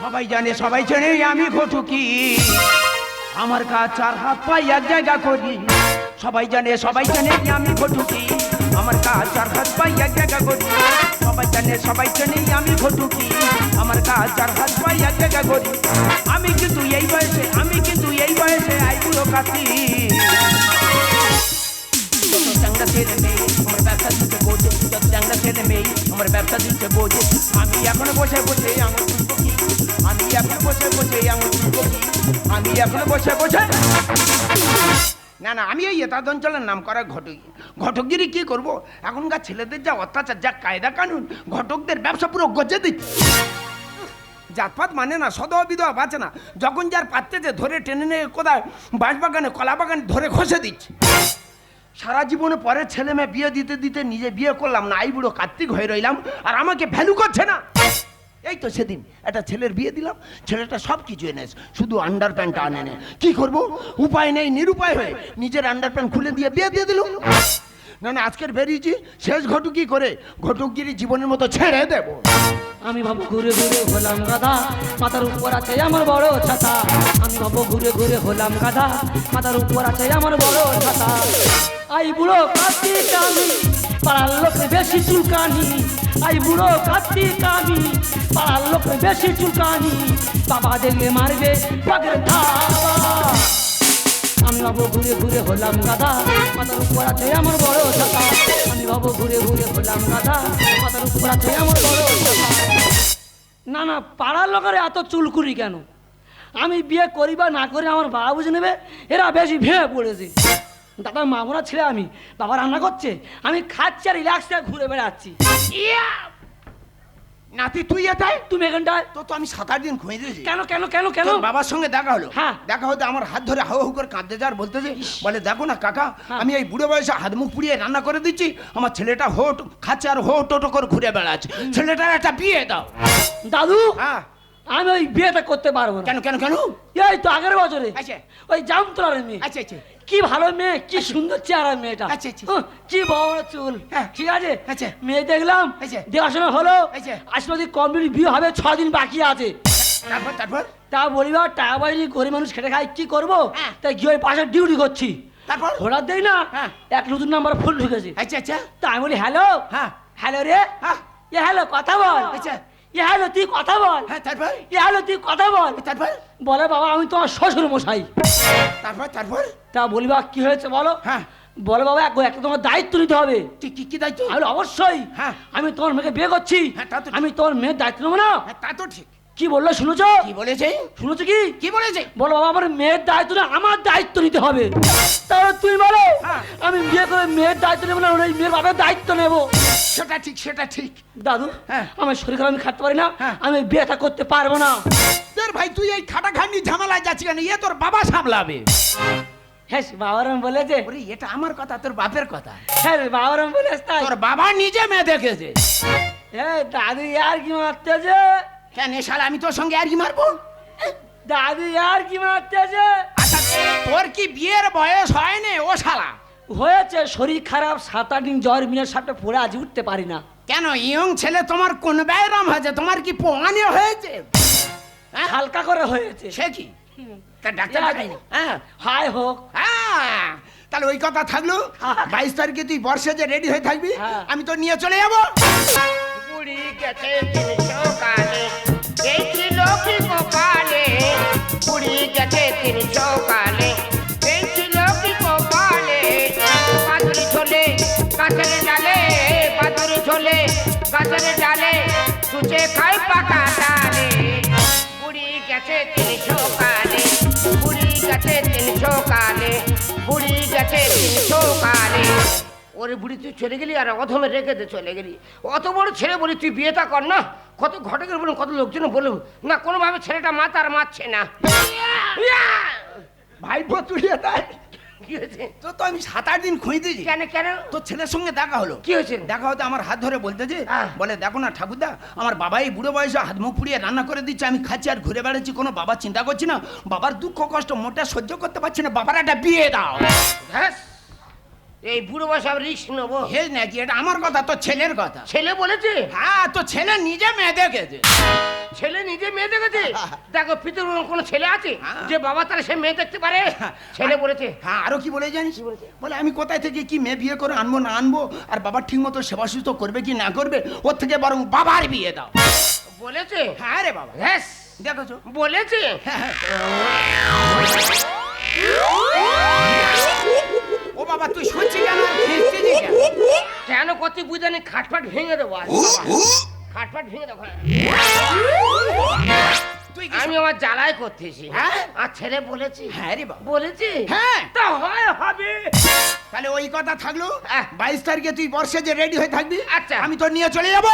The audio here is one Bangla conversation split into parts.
সবাই জানে সবাই জানে আমি ঘটুকি আমার কাজ চার হাত পাই, এক জায়গা করি। সবাই জানে সবাই জানে আমি ঘটুকি আমার কাজ চার হাত পাই, এক জায়গা করি। সবাই জানে সবাই জানে আমি ঘটুকি আমার কাজ চার হাত পাই, এক জায়গা করি। আমি কিন্তু এই বয়সে, আমি কিন্তু এই বয়সে আইগুলো কাটি আমার ব্যবসা দিতে আমার ব্যবসা দিতে আমি বসে বসে আঙুল তুলবো কি আমি এখন বসে বসে আঙুল তুলবো কি আমি এখন বসে বসে না না, আমি এই এতাদ অঞ্চলের নাম করা ঘটক ঘটকগিরি কি করব? এখনকার ছেলেদের যা অত্যাচার, যা কায়দা কানুন, ঘটকদের ব্যবসা পুরো গজে দিচ্ছে। জাতপাত মানে না সদা বিধবা বাঁচে না। যখন যার পাত্রেতে ধরে টেনে নিয়ে কোথায় বাঁশ বাগানে কলা বাগানে ধরে ঘষে দিচ্ছে। সারা জীবনে পরে ছেলে মেয়ে বিয়ে দিতে দিতে নিজে বিয়ে করলাম না, আই বুড়ো কার্তিক হয়ে রইলাম, আর আমাকে ভ্যালু করছে না। এই তো সেদিন একটা ছেলের বিয়ে দিলাম, ছেলেটা সব কিছু এনেছে শুধু আন্ডার প্যান্টটা আনে নে কি করব? উপায় নেই, নিরুপায় হয়ে নিজের আন্ডার প্যান্ট খুলে দিয়ে বিয়ে দিয়ে দিল না না, আজকের বেরিয়েছি, শেষ ঘটুকি করে ঘটকগিরি জীবনের মতো ছেড়ে দেবো। আমি ভাবো ঘুরে ঘুরে হলাম গাধা, মাথার উপর আছে আমার বড় ছাতা। আমি ভাবো ঘুরে ঘুরে হলাম গাধা, মাথার উপর আছে আমার বড় ছাতা। আই বুড়ো কার্তিক আমি পাড়ার লোক বেশি চুলকানি। আই বুড়ো কার্তিক আমি পাড়ার লোক বেশি চুলকানি। বাবা দেখলে মারবে বাগের ধাবা। আমি ভাবো ঘুরে ঘুরে হলাম গাধা, মাথার উপর আছে আমার বড় ছাতা। আমি ভাবো ঘুরে ঘুরে হলাম গাধা, মাথার উপর আছে আমার বড় ছাতা। না না, পাড়ার লোকের এত চুলকুরি কেন? আমি বিয়ে করি বা না করি আমার বাবা বুঝে নেবে? এরা বেশি ভেঙে পড়েছে। দাদা, মামুরা ছেলে আমি, বাবা রান্না করছে। আমি খাচ্ছি আর রিল্যাক্স ঘুরে বেড়াচ্ছি। ইয়া! নাতি তুই এটাই? তুমি এখানটায় তো তো আমি সাত আট দিন খুঁজে দিয়েছি কেন কেন কেন? কেন বাবার সঙ্গে দেখা হলো। হ্যাঁ। দেখা হতে আমার হাত ধরে হাউ হাউ করে কাঁদতে যার বলতেছে বলে দেখো না কাকা হ্যাঁ। আমি এই বুড়ো বয়সে হাত মুখ পুড়িয়ে রান্না করে দিচ্ছি আমার ছেলেটা হোট খাচ্ছে আর হো টোটো করে ঘুরে বেড়াচ্ছে। ছেলেটার একটা বিয়ে দাও। দাদু হ্যাঁ। আমি ওই বিয়েটা করতে পারব না। কেন কেন কেন? এই তো আগের বছরে। আচ্ছা। ওই জামতলার মেয়ে। আচ্ছা আচ্ছা। কি ভালো মেয়ে কি সুন্দর চেহারা মেয়েটা। আচ্ছা, আচ্ছা। কি বড় চুল। হ্যাঁ। ঠিক আছে? আচ্ছা। মেয়ে দেখলাম আচ্ছা। দেখাশোনা হলো আচ্ছা। আসলে যদি কমপ্লিট বিয়ে হবে ছ দিন বাকি আছে। তারপর তারপর? তা বলিবা টাকা বাইরে গরিব মানুষ খেটে খাই কি করব? হ্যাঁ। তাই গিয়ে ওই পাশে ডিউটি করছি। তারপর? হঠাৎ দেই না হ্যাঁ। এক নতুন নাম্বার ফোন ঢুকেছে। আচ্ছা আচ্ছা। তা আমি বলি হ্যালো? হ্যাঁ। হ্যালো রে? হ্যাঁ। এ হ্যালো কথা বল। আচ্ছা। এ হ্যালো তুই কথা বল। হ্যাঁ তারপর? এ হ্যালো তুই কথা বল। তারপর? বলে বাবা আমি তোমার শ্বশুর মশাই তারপর তারপর? তা বলি বা কি হয়েছে বলো? হ্যাঁ। বলো বাবা এক- একটা তোমার দায়িত্ব নিতে হবে। কি কি দায়িত্ব? আমি অবশ্যই। হ্যাঁ। আমি তোমার মেয়েকে বিয়ে করছি। হ্যাঁ। আমি তোমার মেয়ের দায়িত্ব নেব না। হ্যাঁ তা তো ঠিক। কি বলল শুনেছো? কি বলেছে? শুনেছো কি? কি বলেছে? বলো বাবা আমার মেয়ের দায়িত্ব না আমার দায়িত্ব নিতে হবে। তাহলে তুই বলো হ্যাঁ। আমি বিয়ে করে মেয়ের দায়িত্ব নেব না ওই মেয়ের বাবার দায়িত্ব নেব? সেটা ঠিক সেটা ঠিক। দাদু হ্যাঁ। আমার শরীর খারাপ আমি খাটতে পারি না হ্যাঁ। আমি বিয়েটা করতে পারব না। তোর ভাই তুই এই খাটা খাটাখাটনি ঝামেলায় যাচ্ছি কেন? ইয়ে তোর বাবা সামলাবে। হ্যাঁ বাবারাম বলেছে। ওরে এটা আমার কথা তোর বাপের কথা। হ্যাঁ বাবারাম বলেছে তোর বাবা নিজে মেয়ে দেখেছে। হ্যাঁ দাদু আর কি মারতেছে? কেন শালা আমি তোর সঙ্গে আর কি মারবো? দাদু আর কি মারতেছে? আচ্ছা তোর কি বিয়ের বয়স হয়নি ও শালা? হয়েছে শরীর খারাপ সাত আট দিন জ্বর মিনের সাপটা পড়ে আজ উঠতে পারি না। কেন ইয়ং ছেলে তোমার কোন ব্যায়াম হয়েছে? তোমার কি পোয়ানি হয়েছে? হ্যাঁ? হালকা করে হয়েছে। সে কি? তা ডাক্তার? হ্যাঁ হাই হোক। হ্যাঁ, তাহলে ওই কথা থাকল। হ্যাঁ। বাইশ তারিখে তুই বর্ষে যে রেডি হয়ে থাকবি হ্যাঁ। আমি তো নিয়ে চলে যাব। কালে দেখছি লক্ষ্মী কপালে, বুড়ি গেছে তিনশো কালে দেখছি লক্ষ্মী কপালে পাতুরি ছোলে গাছের ডালে পাতুরি ছোলে গাছের ডালে সুচে খাই পাকা ডালে। বুড়ি গেছে তিনশো কালে বুড়ি গেছে তিনশো কালে বুড়ি গেছে তিনশো কালে ওরে বুড়ি তুই চলে গেলি আর অধমে রেখে দে চলে গেলি। অত বড় ছেলে বলি তুই বিয়েটা কর না। কত ঘটকের বলুন কত লোকজন বলুন। না কোনোভাবে ছেলেটা মাতার মারছে না! ভাই তুই তাই কি হয়েছে? তো তো আমি সাত আট দিন কেন কেন? তোর ছেলের সঙ্গে দেখা হলো। কি হয়েছে? দেখা হতে আমার হাত ধরে বলতে যে হ্যাঁ। বলে দেখো না ঠাকুরদা আমার বাবা এই বুড়ো বয়সে হাত মুখ পুড়িয়ে রান্না করে দিচ্ছে আমি খাচ্ছি আর ঘুরে বেড়াচ্ছি কোনো বাবা চিন্তা করছি না। বাবার দুঃখ কষ্ট মোটা সহ্য করতে পারছি না। বাবার একটা বিয়ে দাও। হ্যাঁ এই বুড়ো আমি রিস্ক নেব? হে নাকি এটা আমার কথা তোর ছেলের কথা। ছেলে বলেছে? হ্যাঁ তো ছেলে নিজে মেয়ে দেখেছে। ছেলে নিজে মেয়ে দেখেছে? দেখো পৃথিবীর কোনো ছেলে আছে হ্যাঁ। যে বাবা তারা সে মেয়ে দেখতে পারে? ছেলে বলেছে। হ্যাঁ আরও কি বলে জানিস? বলে আমি কোথায় থেকে কি মেয়ে বিয়ে করে আনব না আনব আর বাবা ঠিক মতো সেবা সুস্থ করবে কি না করবে ওর থেকে বরং বাবার বিয়ে দাও। বলেছে? হ্যাঁ রে বাবা। হ্যাঁ দেখেছ? বলেছে? ও বাবা তুই শুনছি কেন খেলছিলি কেন? কেন কত বুঝানি খাটফাট ভেঙে দেবো আজ খাটফাট ভেঙে দেবো। তুই কি আমি আমার জ্বালাই করতেছি হ্যাঁ? আর ছেলে বলেছে হ্যাঁ রে বাবা বলেছে হ্যাঁ। তা হয় হবে তাহলে ওই কথা থাকল হ্যাঁ। বাইশ তারিখে তুই বর্ষে যে রেডি হয়ে থাকবি আচ্ছা। আমি তো নিয়ে চলে যাব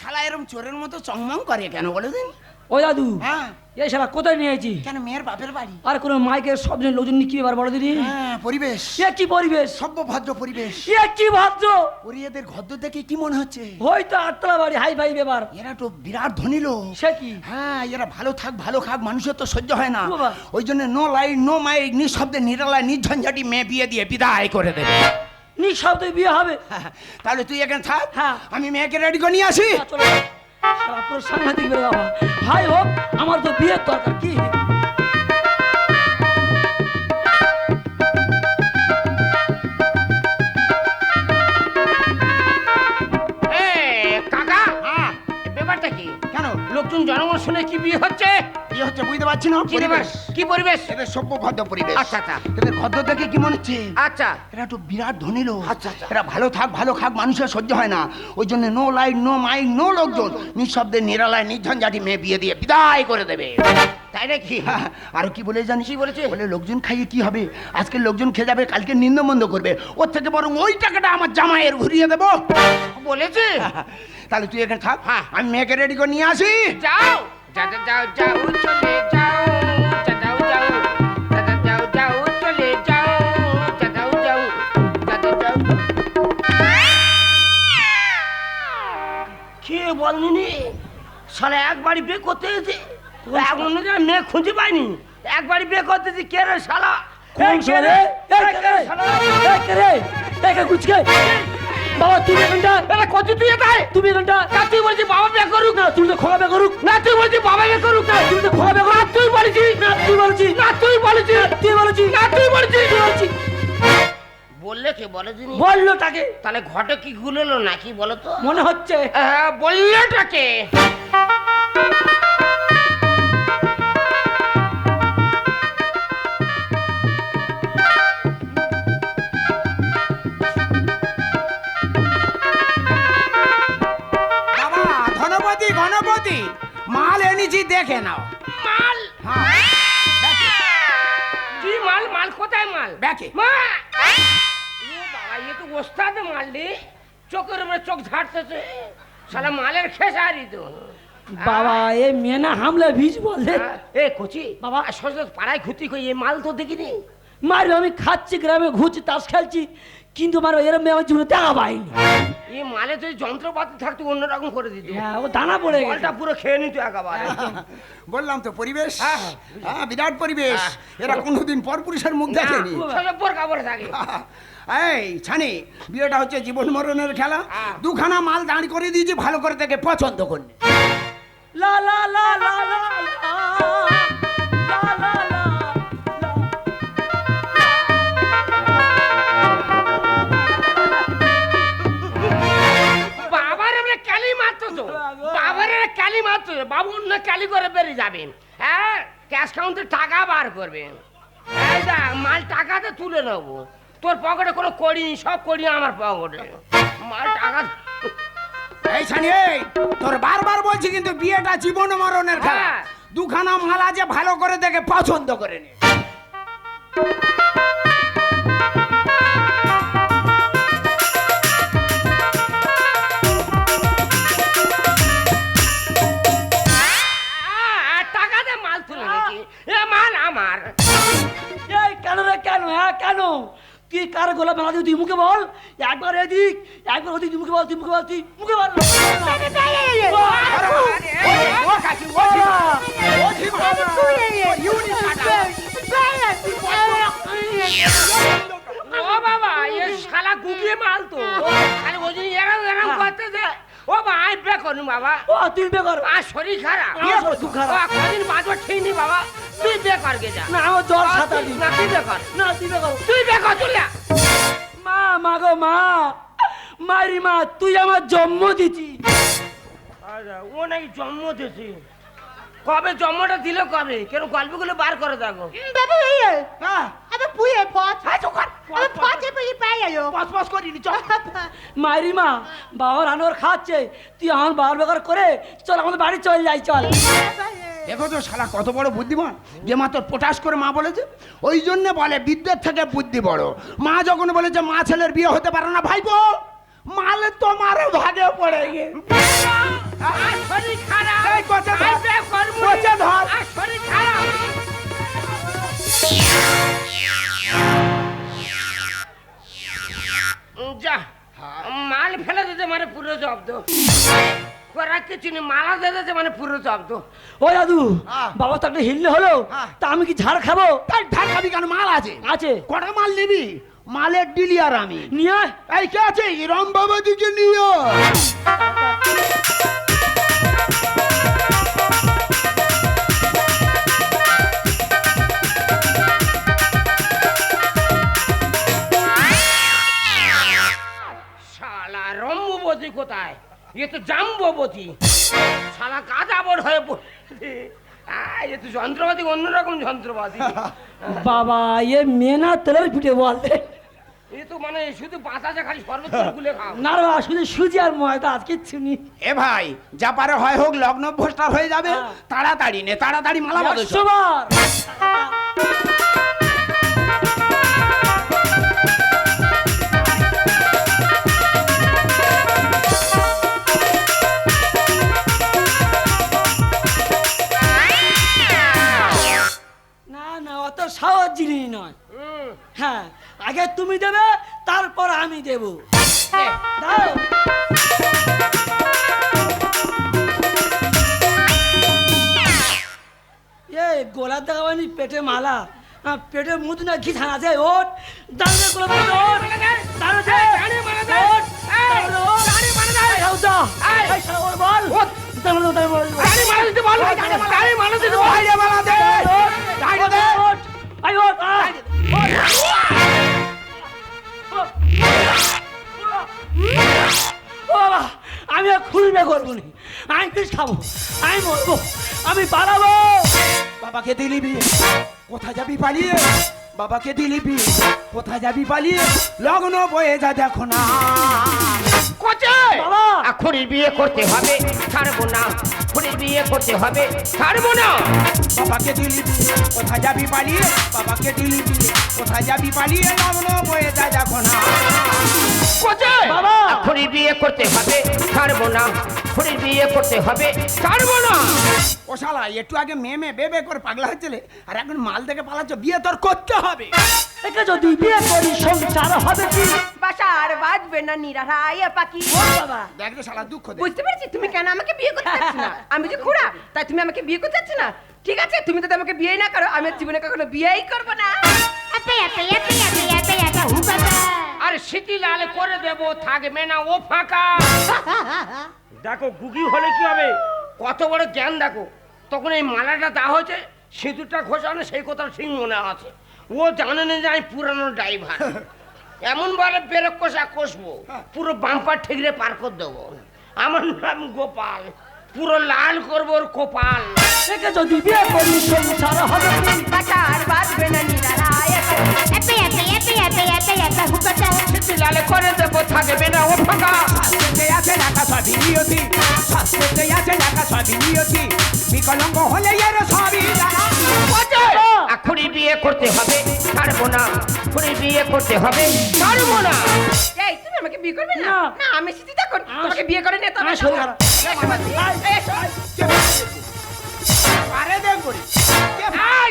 শালা এরম চোরের মতো চংমং করে কেন বলে দিন ও দাদু হ্যাঁ। এই শালা কোথায় নিয়েছি কেন মেয়ের বাপের বাড়ি? আর কোনো মাইকের সব জন লোকজন নিয়ে কি ব্যাপার বড় দিদি। হ্যাঁ পরিবেশ। এ কি পরিবেশ? সভ্য ভদ্র পরিবেশ। এ কি ভদ্র? ওরি এদের ঘদ্দ দেখে কি মনে হচ্ছে? হয়তো আটতলা বাড়ি হাই ফাই ব্যাপার এরা তো বিরাট ধনী লোক। সে কি? হ্যাঁ এরা ভালো থাক ভালো খাক মানুষের তো সহ্য হয় না। ওই জন্য নো লাইট নো মাইক নিঃশব্দে নিরালায় নির্ঝঞ্ঝাটি মেয়ে বিয়ে দিয়ে বিদায় করে দেবে। নিঃশব্দে বিয়ে হবে। তাহলে তুই এখানে থাক। হ্যাঁ। আমি মেয়েকে রেডি করে নিয়ে আসি। পুরো সাংঘাতিক বাবা হাই হোক আমার তো বিয়ের দরকার কি হ্যাঁ। ব্যাপারটা কি? কেন? লোকজন জনগণ শুনে কি বিয়ে কি হচ্ছে বুঝতে পারছি না? কি পরিবেশ। কি পরিবেশ? এদের সভ্য ভদ্র পরিবেশ। আচ্ছা, আচ্ছা। এদের ভদ্র দেখে কি মনে হচ্ছে? আচ্ছা। এরা তো বিরাট ধনী লোক। আচ্ছা, আচ্ছা। এরা ভালো থাক ভালো খাক মানুষের সহ্য হয় না। ওই জন্য no light no mike no লোকজন নিঃশব্দে নিরালায় নির্ঝঞ্ঝাটি মেয়ে বিয়ে দিয়ে বিদায় করে দেবে। তাই নাকি? আর কি বলে জানিস? কি বলেছে? বলে লোকজন খাইয়ে কি হবে? আজকে লোকজন খেয়ে যাবে কালকে নিন্দমন্দ করবে। ওর থেকে বরং ওই টাকাটা আমার জামাইয়ের ঘুরিয়ে দেবো। বলেছে? তাহলে তুই এখানে থাক। হ্যাঁ। আমি মেয়েকে রেডি করে নিয়ে আসি। যাও। যা যা যাও যাও চলে যাও যা যাও যাও যা যা যাও যাও চলে যাও যা যাও যাও যা যা যাও কে বলনি সালে একবারই বিয়ে করতে এসে এখন মেয়ে খুঁজে পাইনি একবারই বিয়ে করতেছি কে রে শালা কোন কে রে? কে রে শালা? এই কে রে এই কে গুচকে বাবা তুমি এখানটা এলা কত তুই এটাই তুমি এখানটা না তুই বলছিস বাবা বিয়ে করুক। না তুমি তো খোলা বে করুক। না তুই বলছিস বাবা বিয়ে করুক। না তুমি তো খোলা বে করুক। তুই বলেছিস না তুই বলছিস না তুই বলেছিস তুই বলছিস না তুই বলেছিস তুই বলছিস বললে কে? বলে দিনি। বলল তাকে। তাহলে ঘটে কি গুলোলো নাকি বলো তো? মনে হচ্ছে। হ্যাঁ বললেটাকে তো বাবা এ মেনা হামলে ভিজ বলে। এ কচি বাবা। বাবা পাড়ায় ঘুরতে কই এ মাল তো দেখিনি। মারি আমি খাচ্ছি গ্রামে ঘুরছি তাস খেলছি। কিন্তু মারো এরম মেয়ে আমার জীবনে দেখা পাইনি। এই মালে যদি যন্ত্রপাতি থাকতো অন্যরকম করে দিত। হ্যাঁ ও দানা পড়ে গেছে। বলটা পুরো খেয়ে নিত একেবারে। বললাম তো পরিবেশ? হ্যাঁ, হ্যাঁ। বিরাট পরিবেশ। হ্যাঁ। এরা কোনোদিন পর পুরুষের মুখ দেখেনি। সজল পর কাপড় থাকে। এই ছানি বিয়েটা হচ্ছে জীবন মরণের খেলা। হ্যাঁ। দুখানা মাল দাঁড় করে দিয়েছি ভালো করে দেখে পছন্দ করবে লা লা লা লা লা লা লা। বাবু অন্য কালি করে বেরিয়ে যাবেন। হ্যাঁ ক্যাশ কাউন্টে টাকা বার করবে এই দেখ মাল টাকাতে তুলে নেব। তোর পকেটে কোনো করি সব করি আমার পকেটে মাল টাকা এই ছানি তোর বারবার বলছি কিন্তু বিয়েটা জীবন মরণের খেলা। হ্যাঁ। দুখানা মাল আছে ভালো করে দেখে পছন্দ করে নে। গোলাপ মালা তুই মুখে বল। একবার এদিক, একবার ওদিক মুখে বল তুই মুখে বল তুই মুখে বল। ও বাবা, এ শালা গুগিয়ে মাল তো আরে ওই জন্য এরম এরম করতে দে ও বাবা আই বে করুন বাবা। ও তুই বে কর আর শরীর খারাপ। বিয়ে শরীর খুব খারাপ। ও, কদিন বাঁচবো ঠিক নেই বাবা। তুই বে কর গে যা। না আমার জ্বর সাতা দিন না তুই বে কর না তুই বে কর তুই বে কর তুই। মা মা গো মা। মারি মা তুই আমার জন্ম দিছি আরে, ও নাকি জন্ম কবে জন্মটা দিল কবে? কেন গল্পগুলো বার করে দেখো। হ্যাঁ। পাস পাস করিনি চল। মারি মা বাবার আনোর খাচ্ছে। তুই আমার বাবার বেকার করে চল আমাদের বাড়ি চল যাই চল। দেখো তো শালা কত বড় বুদ্ধিমান। যে মা তোর পটাশ করে মা বলেছে ওই জন্য বলে বিদ্যের থেকে বুদ্ধি বড়। মা যখন বলেছে মা ছেলের বিয়ে হতে পারে না ভাইপো মালে তোমারও ভাগে পড়ে গে যা মাল ফেলে দিতে মানে পুরো জব্দ। করা কিছু নেই মালা দিয়ে দিতে মানে পুরো জব্দ। ও দাদু হ্যাঁ। বাবা তো একটা হিললে হলো। হ্যাঁ। তা আমি কি ঝাড় খাব? তাই ঢাক খাবি কেন? মাল আছে। আছে। কটা মাল নিবি? মালের ডিলিয়ার আমি। নিয়ে। এই কে আছে? ইরম বাবা দিকে নিয়ে শালা রম্ববতী কোথায়? এ তো হয়ে পড়ে এ তো যন্ত্রপাতি অন্যরকম যন্ত্রপাতি। বাবা এ মেনা তেলের পিঠে বল। এ তো মানে শুধু বাতাসে খালি শরবত গুলে খাও। না রে বাবা, শুধু সুজি আর ময়দা শুনি এ ভাই যা পারে হয় হোক লগ্ন হয়ে যাবে। হ্যাঁ। তাড়াতাড়ি নে তাড়াতাড়ি মালা বদল একশো আগে তুমি দেবে তারপর আমি দেব। দে। দাও। এ গোলার দেখাবানি পেটে মালা হ্যাঁ, পেটে মুদ না ঘি ছানা আছে ওট দাঁড়িয়ে গোলা ওট দাঁড়িয়ে মালা দে। এই, দাঁড়িয়ে মালা দে। এই, বল। ওঠ। দাঁড়িয়ে দাঁড়িয়ে বল। গাড়ি মালা বাবা আমি আর খুলবে করব নি। আমি পিস খাব? আমি মরবো। আমি পালাবো। বাবাকে দিলি বিয়ে কোথায় যাবি পালিয়ে? বাবাকে দিলি বিয়ে কোথায় যাবি পালিয়ে? লগ্ন বয়ে যা দেখো না। কোচে! বাবা। খুঁড়ির বিয়ে করতে হবে ছাড়বো না। খুঁড়ির বিয়ে করতে হবে ছাড়বো না। বাবাকে দিলি বিয়ে কোথায় যাবি পালিয়ে? বাবাকে দিলি বিয়ে কোথায় যাবি পালিয়ে? লগ্ন বয়ে যা দেখো না। কোচে বাবা। খুঁড়ির বিয়ে করতে হবে ছাড়বো না। খুঁড়ির বিয়ে করতে হবে ছাড়বো না। ও শালা একটু আগে মেয়ে মেয়ে বেবে করে পাগলা হচ্ছিলে আর এখন মাল থেকে পালাচ্ছ বিয়ে তোর করতে হবে। একে যদি বিয়ে করি সংসার হবে কি? বাসার বাজবে না নিরাহায় পাখি। ও বাবা। দেখ তো শালা দুঃখ দে বুঝতে পেরেছি তুমি কেন আমাকে বিয়ে করতে চাচ্ছ না? আমি যে খুড়া তাই তুমি আমাকে বিয়ে করতে চাচ্ছ না? ঠিক আছে তুমি যদি আমাকে বিয়ে না করো আমি জীবনে কখনো বিয়েই করব না। আর সিটি লাল করে দেবো থাকবে না ও ফাঁকা। দেখো গুগি হলে কি হবে? কত বড় জ্ঞান দেখো তখন এই মালাটা দেওয়া হয়েছে সিঁদুরটা ঘোষানো সেই কথা ঠিক মনে আছে। ও জানে না যে আমি পুরানো ড্রাইভার। এমন ভাবে বেরক কষা কষবো পুরো বাম্পার ঠিকরে পার করে দেবো। আমার নাম গোপাল পুরো লাল করব ওর কপাল। যদি বিয়ে করি সংসার হবে কি? বাসার বাজবে না। করে দেবো থাকবে না ও ফাঁকা। স্বাস্থ্যতে আছে ঢাকা সবই নিয়তি স্বাস্থ্যতে আছে ঢাকা সবই নিয়তি বিকলঙ্গ হলে এর সবই খুঁড়ি বিয়ে করতে হবে ছাড়বো না। খুঁড়ি বিয়ে করতে হবে ছাড়বো না। এই তুমি আমাকে বিয়ে করবে না? না। না আমি সিটি তোমাকে বিয়ে করে নিয়ে শরীর খারাপ। পারে দেখ করি এই,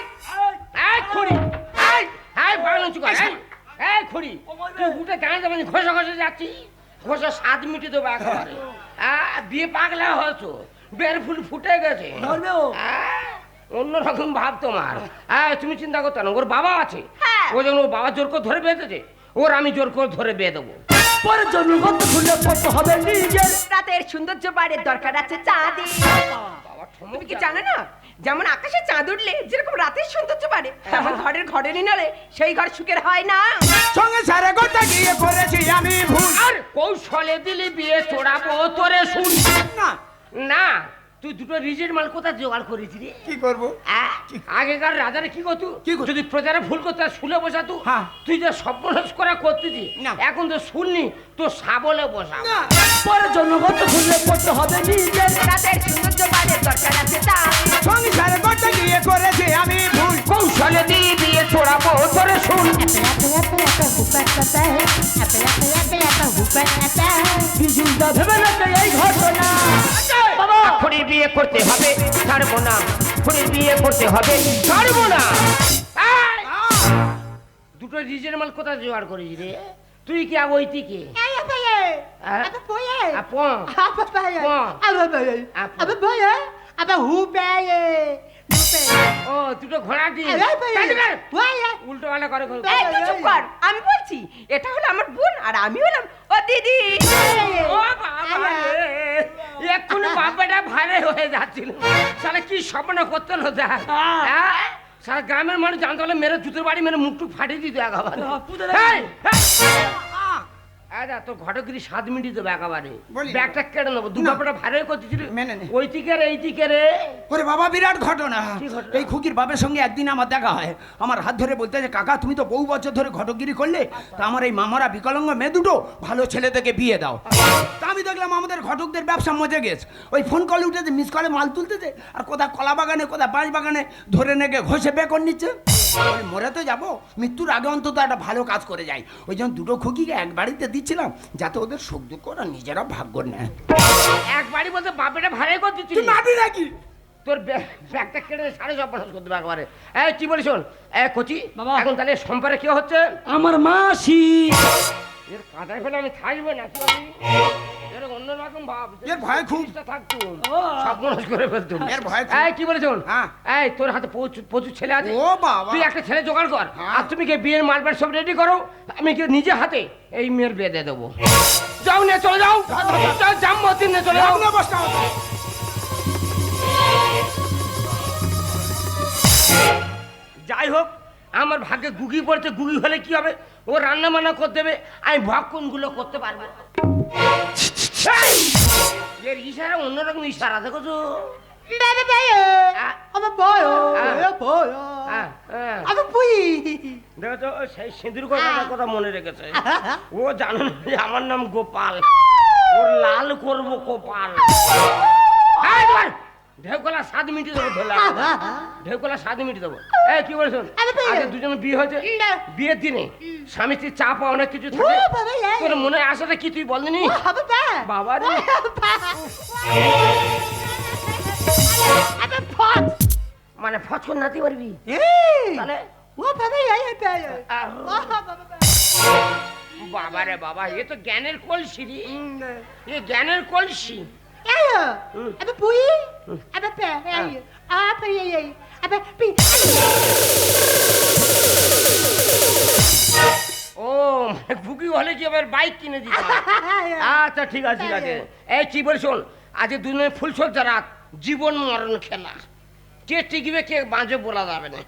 এই খুঁড়ি এই, এই বাংলা। চুকা এই, খুঁড়ি তুই কেন যাবেন ঘষে ঘষে যাচ্ছি। ঘষে সাত মিনিটে দেবো একেবারে। বিয়ে পাগলা হয়েছো বের ফুল ফুটে গেছে। ধরবে ও। অন্যরকম ভাব তোমার। হ্যাঁ তুমি চিন্তা করতে না ওর বাবা আছে। হ্যাঁ। ও যখন ওর বাবা জোর করে ধরে বেঁধেছে ওর আমি জোর করে ধরে বেঁধে দেবো। পরে জন্মগত খুলে পড়তে হবে নিজের। রাতের সৌন্দর্য বাড়ির দরকার আছে চাঁদে। বাবা তুমি কি জানো না? যেমন আকাশে চাঁদ উঠলে যেরকম রাতের সৌন্দর্য বাড়ে তেমন ঘরের ঘরে নিলে সেই ঘর সুখের হয় না। সঙ্গে সারে কথা গিয়ে করেছি আমি ভুল। আর কৌশলে দিলি বিয়ে চড়াবো তোরে শুন না। না তুই দুটো রিজের মাল কোথায় জোগাড় করেছি রে? কি করব? আহ, আগেকার রাজারা কি করতো? কি করতো? যদি প্রজারা ভুল করতে শুলে বসাতো। হ্যাঁ। তুই যে সর্বনাশ করা করতেছি না। এখন তো শুননি তো সাবলে বসা না। পরে জন্মগত খুলে পড়তে হবে নিজের। সৌন্দর্য বাড়ির দরকার আছে চাঁদে সঙ্গে সারে কথা গিয়ে করেছি আমি ভুল। কৌশলে দিয়ে বিয়ে চড়াবো তোরে শুন ভেবে নাকি এই ঘটনা। বাবা! খুঁড়ির বিয়ে করতে হবে ছাড়বো না। খুঁড়ির বিয়ে করতে হবে ছাড়বো না। এই! দুটো রিজের মাল কোথায় জোগাড় করেছি রে? তুই কি আগ ওইটি কে? আপন ও দুটো ঘোড়া দিয়ে উল্টো পাল্টা করে করে। তুই চুপ কর। আমি বলছি এটা হলো আমার বোন আর আমি হলাম ও দিদি। ও বাবা রে, এক্ষুনি বাবাটা ভারে হয়ে যাচ্ছিল। সারা কি স্বপ্ন করতে না হ্যাঁ? সারা গ্রামের মানুষ জানতে হলে মেরে জুতোর বাড়ি মেরে মুখটুক ফাটিয়ে দিত একেবারে আরে তো ঘটগিরি সাত মিনিট দেবো একেবারে। ব্যাগটা কেটে নেব দু। ব্যাপারটা ভারে করতেছিল মেনে নে। ওই দিকে রে এই দিকে রে। ওরে বাবা বিরাট ঘটনা। এই খুকির বাবার সঙ্গে একদিন আমার দেখা হয়। আমার হাত ধরে বলতে যে কাকা তুমি তো বহু বছর ধরে ঘটকগিরি করলে তা আমার এই মামারা বিকলাঙ্গ মেয়ে দুটো ভালো ছেলে থেকে বিয়ে দাও। তা আমি দেখলাম আমাদের ঘটকদের ব্যবসা মজে গেছে। ওই ফোন কলে উঠেছে মিস কলে মাল তুলতেছে আর কোথা কলা বাগানে কোথা বাঁশ বাগানে ধরে নেগে ঘষে বেকর নিচ্ছে। মরে তো যাব। মৃত্যুর আগে অন্তত একটা ভালো কাজ করে যাই। ওই জন্য দুটো খুকিকে এক বাড়িতে দিচ্ছিলাম যাতে ওদের সুখ দুঃখ ওরা নিজেরা ভাগ্য নেয়। এক বাড়ি বলতে বাপেটা ভাড়ে করতে তুই নাবি নাকি? তোর ব্যাগ- ব্যাগটা কেটে সাড়ে সব সর্বনাশ করতে একবারে। এই কি বলিস শোন? এ কচি বাবা। এখন তাহলে সম্পারে কি হচ্ছে? আমার মাসি। এর কাঁটায় ফেলে আমি থাকব না এর অন্যরকম ভাব এর ভয় খুব। থাকতো ও। করে ফেলতুম এর ভয় এই কি বলিস হ্যাঁ। এই তোর হাতে প্রচুর ছেলে আছে। ও বাবা। তুই একটা ছেলে জোগাড় কর। হ্যাঁ। আর তুমি কি বিয়ের সব রেডি করো? আমি কি নিজে হাতে এই মেয়ের বিয়ে দিয়ে দেবো? যাও নিয়ে চলে যাও। যাও নিয়ে চলে যাও। আমার ভাগ্যে গুগি পড়েছে গুগি হলে কি হবে? ও রান্না বান্না করতে দেবে আমি ভক্ষণগুলো করতে পারব! এর ইশারা অন্যরকম ইশারা দেখো তো। ও সেই সিঁদুর কথা মনে রেখেছে। ও জানো আমার নাম গোপাল। ওর লাল করব গোপাল। ধর! ঢেউকলা সাত মিনিট দেবো ধরলে ঢেউকলা সাত মিনিট দেবো। এই কি বলছো আগে দুজনে বিয়ে হয়েছে। বিয়ের দিনে স্বামী স্ত্রীর চাপ অনেক কিছু থাকে। তোর মনে আসাটা কি তুই বলনি বাবা রে। মানে ফচকন নাতি পারবি তাহলে? বাবা রে বাবা এ তো জ্ঞানের কলসি রে। এ জ্ঞানের কলসি। হুম। ও মানে বুকি হলে কি আবার বাইক কিনে দিতে আচ্ছা ঠিক আছে ঠিক আছে এই কি বল শোন আজ দুজনে ফুল সজ্জা রাত জীবন মরণ খেলা কে টিকবে কে বাঁচবে বলা যাবে না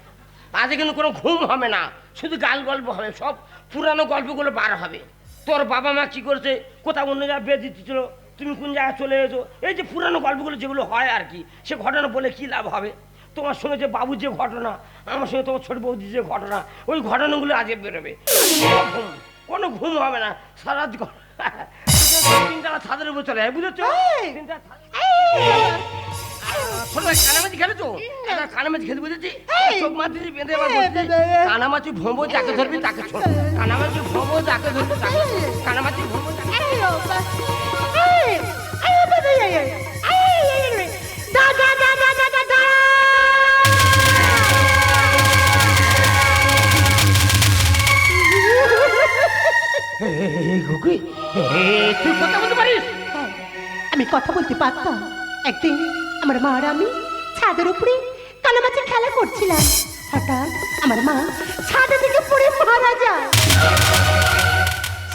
আজ কিন্তু কোনো ঘুম হবে না শুধু গাল গল্প হবে সব পুরানো গল্পগুলো বার হবে তোর বাবা মা কি করেছে কোথাও অন্য জায়গায় বিয়ে দিচ্ছিল তুমি কোন জায়গায় চলে এসো? এই যে পুরানো গল্পগুলো যেগুলো হয় আর কি সে ঘটনা বলে কি লাভ হবে? তোমার সঙ্গে যে বাবুর যে ঘটনা আমার সঙ্গে তোমার ছোট বৌদির যে ঘটনা ওই ঘটনাগুলো আজকে বেরোবে। ঘুম কোনো ঘুম হবে না। সারা তিনটা ছাদের উপর চলে যায় বুঝেছ? তিনটা ছোট কানামাছি খেলেছো? কানামাছি খেতে বুঝেছি? চোখ মাছ বেঁধে কানামাছি ভোঁবো যাকে ধরবি তাকে ছোট কানামাছি ভোঁবো যাকে ধরবি তাকে কানামাছি ভোঁবো যাকে আমি কথা বলতে পারতাম। একদিন আমার মা আর আমি ছাদের উপরে কালামাছের খেলা করছিলাম। হঠাৎ আমার মা ছাদের থেকে পড়ে মারা যায়।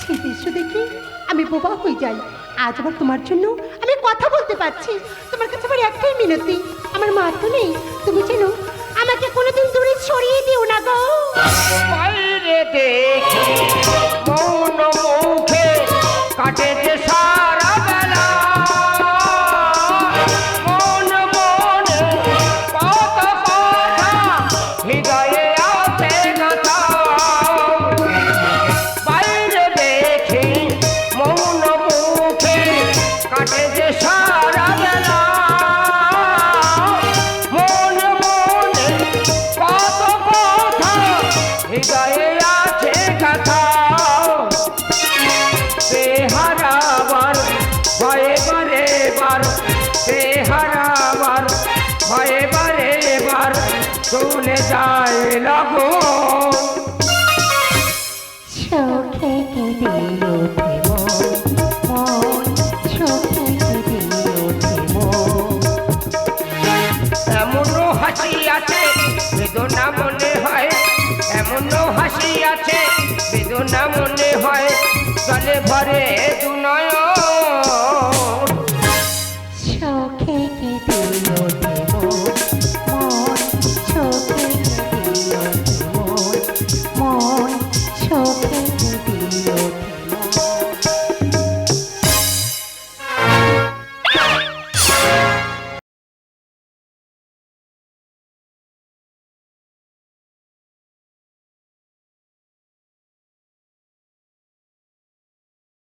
সেই দৃশ্য দেখে আমি বোবা হয়ে যাই। আজ আবার তোমার জন্য আমি কথা বলতে পারছি। তোমার কাছে আমার একটাই মিনতি, আমার মা তো নেই। তুমি যেন আমাকে কোনোদিন দূরে ছড়িয়ে দিও না গো। কাটে যে সারা চলে চোখে। এমনও হাসি আছে বেদনা মনে হয় এমনও হাসি আছে বেদনা মনে হয় জলে ভরে